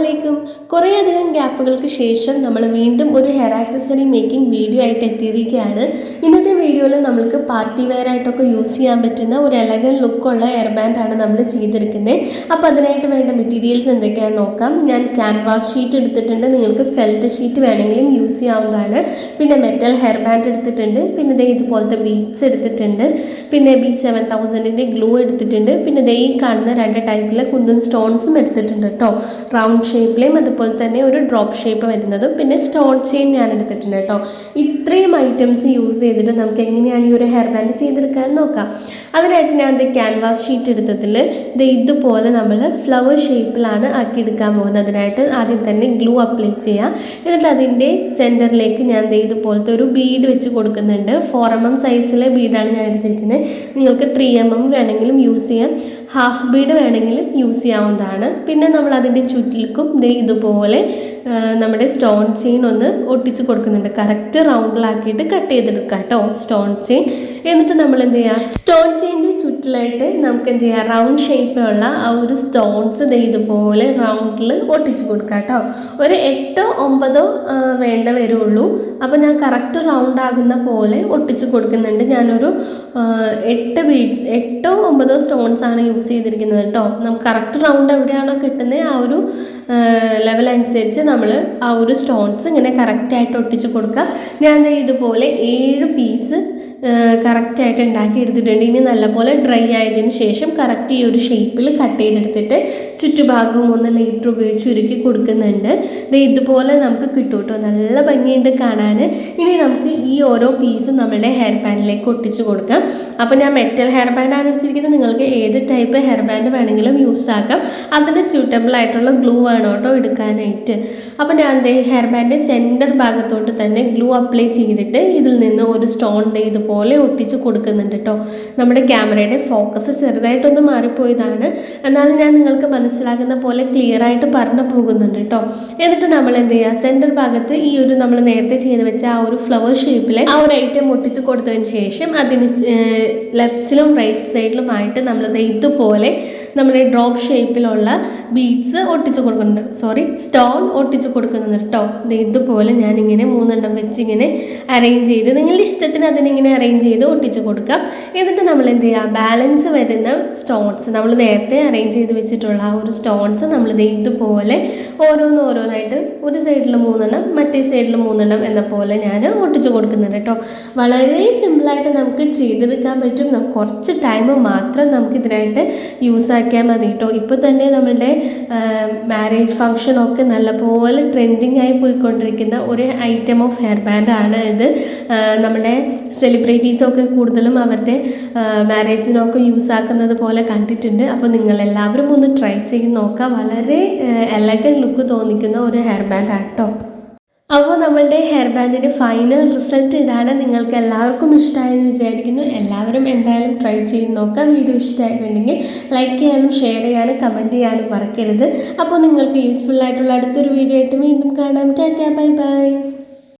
അസ്സാമലൈക്കും കുറേയധികം ഗ്യാപ്പുകൾക്ക് ശേഷം നമ്മൾ വീണ്ടും ഒരു ഹെയർ ആക്സസറി മേക്കിംഗ് വീഡിയോ ആയിട്ട് എത്തിയിരിക്കുകയാണ്. ഇന്നത്തെ വീഡിയോയിൽ നമ്മൾക്ക് പാർട്ടി വെയർ ആയിട്ടൊക്കെ യൂസ് ചെയ്യാൻ പറ്റുന്ന ഒരു എലഗൻ ലുക്കുള്ള ഹെയർ ബാൻഡാണ് നമ്മൾ ചെയ്തിരിക്കുന്നത്. അപ്പോൾ അതിനായിട്ട് വേണ്ട മെറ്റീരിയൽസ് എന്തൊക്കെയാണെന്ന് നോക്കാം. ഞാൻ ക്യാൻവാസ് ഷീറ്റ് എടുത്തിട്ടുണ്ട്. നിങ്ങൾക്ക് ഫെൽറ്റ് ഷീറ്റ് വേണമെങ്കിലും യൂസ് ചെയ്യാവുന്നതാണ്. പിന്നെ മെറ്റൽ ഹെയർ ബാൻഡ് എടുത്തിട്ടുണ്ട്. പിന്നെ ദേ ഇതുപോലത്തെ ബീഡ്സ് എടുത്തിട്ടുണ്ട്. പിന്നെ ബി സെവൻ തൗസൻഡിന്റെ ഗ്ലൂ എടുത്തിട്ടുണ്ട്. പിന്നെ ദേ ഈ കാണുന്ന രണ്ട് ടൈപ്പിലെ കുന്തൻ സ്റ്റോൺസും എടുത്തിട്ടുണ്ട് കേട്ടോ റൗണ്ട് ഷേപ്പിലെയും അതുപോലെ തന്നെ ഒരു ഡ്രോപ്പ് ഷേപ്പ് വരുന്നതും പിന്നെ സ്റ്റോൺ ചെയിൻ ഞാൻ എടുത്തിട്ടുണ്ട് കേട്ടോ. ഇത്രയും ഐറ്റംസ് യൂസ് ചെയ്തിട്ട് നമുക്ക് എങ്ങനെയാണ് ഈ ഒരു ഹെയർ ബാൻഡ് ചെയ്തെടുക്കാൻ നോക്കാം. അതിനായിട്ട് ഞാൻ ഇത് ക്യാൻവാസ് ഷീറ്റ് എടുത്തതിൽ ഇത് ഇതുപോലെ നമ്മൾ ഫ്ലവർ ഷേപ്പിലാണ് ആക്കിയെടുക്കാൻ പോകുന്നത്. അതിനായിട്ട് ആദ്യം തന്നെ ഗ്ലൂ അപ്ലൈ ചെയ്യാം. എന്നിട്ട് അതിന്റെ സെന്ററിലേക്ക് ഞാൻ ഇതുപോലത്തെ ഒരു ബീഡ് വെച്ച് കൊടുക്കുന്നുണ്ട്. ഫോർ എം എം സൈസിലെ ബീഡാണ് ഞാൻ എടുത്തിരിക്കുന്നത്. നിങ്ങൾക്ക് ത്രീ എം എം വേണമെങ്കിലും യൂസ് ചെയ്യാം. ഹാഫ് ബീഡ് വേണമെങ്കിലും യൂസ് ചെയ്യാവുന്നതാണ്. പിന്നെ നമ്മൾ അതിന്റെ ചുറ്റിൽക്കും ദേ ഇതുപോലെ നമ്മുടെ സ്റ്റോൺ ചെയിൻ ഒന്ന് ഒട്ടിച്ച് കൊടുക്കുന്നുണ്ട്. കറക്റ്റ് റൗണ്ടിലാക്കിയിട്ട് കട്ട് ചെയ്തെടുക്കുക കേട്ടോ സ്റ്റോൺ ചെയിൻ എന്നിട്ട് നമ്മൾ എന്ത് ചെയ്യുക സ്റ്റോൺ ചെയിന്റെ ചുറ്റിലായിട്ട് നമുക്ക് എന്ത് ചെയ്യാം? റൗണ്ട് ഷേപ്പിലുള്ള ആ ഒരു സ്റ്റോൺസ് ദേ ഇതുപോലെ റൗണ്ടിൽ ഒട്ടിച്ച് കൊടുക്കുക കേട്ടോ. ഒരു എട്ടോ ഒമ്പതോ വേണ്ട വരുള്ളൂ. അപ്പോൾ ഞാൻ കറക്റ്റ് റൗണ്ട് ആകുന്ന പോലെ ഒട്ടിച്ച് കൊടുക്കുന്നുണ്ട്. ഞാനൊരു എട്ട് ബീഡ്സ് എട്ടോ ഒമ്പതോ സ്റ്റോൺസ് ആണ് യൂസ് ചെയ്തിരിക്കുന്നത് കേട്ടോ. നമുക്ക് കറക്റ്റ് റൗണ്ട് എവിടെയാണോ കിട്ടുന്നത് ആ ഒരു ലെവൽ അനുസരിച്ച് നമ്മൾ ആ ഒരു സ്റ്റോൺസ് ഇങ്ങനെ കറക്റ്റായിട്ട് ഒട്ടിച്ച് കൊടുക്കുക. ഞാൻ ഇതുപോലെ ഏഴ് പീസ് കറക്റ്റായിട്ട് ഉണ്ടാക്കി എടുത്തിട്ടുണ്ട്. ഇനി നല്ലപോലെ ഡ്രൈ ആയതിന് ശേഷം കറക്റ്റ് ഈ ഒരു ഷേപ്പിൽ കട്ട് ചെയ്തെടുത്തിട്ട് ചുറ്റുഭാഗവും ഒന്ന് ലൈറ്റർ ഉപയോഗിച്ച് ഉരുക്കി കൊടുക്കുന്നുണ്ട്. ഇതുപോലെ നമുക്ക് കിട്ടും കേട്ടോ നല്ല ഭംഗിയുണ്ട് കാണാൻ ഇനി നമുക്ക് ഈ ഓരോ പീസും നമ്മളുടെ ഹെയർ ബാൻഡിലേക്ക് ഒട്ടിച്ച് കൊടുക്കാം. അപ്പോൾ ഞാൻ മെറ്റൽ ഹെയർ ബാൻഡാണ് എടുത്തിരിക്കുന്നത്. നിങ്ങൾക്ക് ഏത് ടൈപ്പ് ഹെയർ ബാൻഡ് വേണമെങ്കിലും യൂസ് ആക്കാം. അതിന് സ്യൂട്ടബിൾ ആയിട്ടുള്ള ഗ്ലൂ ആണ് കേട്ടോ എടുക്കാനായിട്ട്. അപ്പോൾ ഞാൻ ദേ ഹെയർ ബാൻഡ് സെന്റർ ഭാഗത്തോട്ട് തന്നെ ഗ്ലൂ അപ്ലൈ ചെയ്തിട്ട് ഇതിൽ നിന്ന് ഒരു സ്റ്റോൺ ഇതുപോലെ ഒട്ടിച്ച് കൊടുക്കുന്നുണ്ട് കേട്ടോ. നമ്മുടെ ക്യാമറയുടെ ഫോക്കസ് ചെറുതായിട്ടൊന്ന് മാറിപ്പോയതാണ്. എന്നാലും ഞാൻ നിങ്ങൾക്ക് മനസ്സിലാകുന്ന പോലെ ക്ലിയർ ആയിട്ട് പറഞ്ഞു പോകുന്നുണ്ട് കേട്ടോ എന്നിട്ട് നമ്മൾ എന്ത് ചെയ്യുക സെന്റർ ഭാഗത്ത് ഈ ഒരു നമ്മൾ നേരത്തെ ചെയ്ത് വെച്ച ആ ഒരു ഫ്ലവർ ഷേപ്പിൽ ആ ഒരു ഐറ്റം ഒട്ടിച്ച് കൊടുത്തതിന് ശേഷം അതിന് ലെഫ്റ്റിലും റൈറ്റ് സൈഡിലുമായിട്ട് നമ്മൾ ദേ ഇതുപോലെ നമ്മുടെ ഡ്രോപ്പ് ഷേപ്പിലുള്ള ബീഡ്സ് ഒട്ടിച്ച് കൊടുക്കുന്നുണ്ട്. സോറി സ്റ്റോൺ ഒട്ടിച്ച് കൊടുക്കുന്നുണ്ട് കേട്ടോ ഇതുപോലെ ഞാനിങ്ങനെ മൂന്നെണ്ണം വെച്ച് ഇങ്ങനെ അറേഞ്ച് ചെയ്ത് നിങ്ങളുടെ ഇഷ്ടത്തിന് അതിനിങ്ങനെ അറേഞ്ച് ചെയ്ത് ഒട്ടിച്ച് കൊടുക്കാം. എന്നിട്ട് നമ്മൾ എന്ത് ചെയ്യുക? ബാലൻസ് വരുന്ന സ്റ്റോൺസ് നമ്മൾ നേരത്തെ അറേഞ്ച് ചെയ്ത് വെച്ചിട്ടുള്ള ആ ഒരു സ്റ്റോൺസ് നമ്മൾ ഇതുപോലെ ഓരോന്ന് ഓരോന്നായിട്ട് ഒരു സൈഡിൽ മൂന്നെണ്ണം മറ്റേ സൈഡിൽ മൂന്നെണ്ണം എന്ന പോലെ ഞാൻ ഒട്ടിച്ച് കൊടുക്കുന്നുണ്ട് കേട്ടോ വളരെ സിമ്പിളായിട്ട് നമുക്ക് ചെയ്തെടുക്കാൻ പറ്റും. നമുക്ക് കുറച്ച് ടൈം മാത്രം നമുക്ക് ഇതിനായിട്ട് യൂസ് ആക്കിയാൽ മതി കേട്ടോ ഇപ്പോൾ തന്നെ നമ്മളുടെ മാരേജ് ഫങ്ഷനൊക്കെ നല്ലപോലെ ട്രെൻഡിങ് ആയി പോയിക്കൊണ്ടിരിക്കുന്ന ഒരു ഐറ്റം ഓഫ് ഹെയർ ബാൻഡ് ആണ് ഇത്. നമ്മുടെ സെലിബ്രിറ്റീസൊക്കെ കൂടുതലും അവരുടെ മാരേജിനൊക്കെ യൂസ് ആക്കുന്നത് പോലെ കണ്ടിട്ടുണ്ട്. അപ്പോൾ നിങ്ങളെല്ലാവരും ഒന്ന് ട്രൈ ചെയ്ത് നോക്കുക വളരെ എലഗൻ ലുക്ക് തോന്നിക്കുന്ന ഒരു ഹെയർ ബാൻഡ് ആട്ടോ. അപ്പോൾ നമ്മളുടെ ഹെയർ ബാൻഡിന്റെ ഫൈനൽ റിസൾട്ട് ഇതാണ് നിങ്ങൾക്ക് എല്ലാവർക്കും ഇഷ്ടമായെന്ന് വിചാരിക്കുന്നു. എല്ലാവരും എന്തായാലും ട്രൈ ചെയ്ത് നോക്കാം. വീഡിയോ ഇഷ്ടമായിട്ടുണ്ടെങ്കിൽ ലൈക്ക് ചെയ്യാനും ഷെയർ ചെയ്യാനും കമന്റ് ചെയ്യാനും മറക്കരുത്. അപ്പോൾ നിങ്ങൾക്ക് യൂസ്ഫുൾ ആയിട്ടുള്ള അടുത്തൊരു വീഡിയോ ആയിട്ട് വീണ്ടും കാണാം. Tata bye bye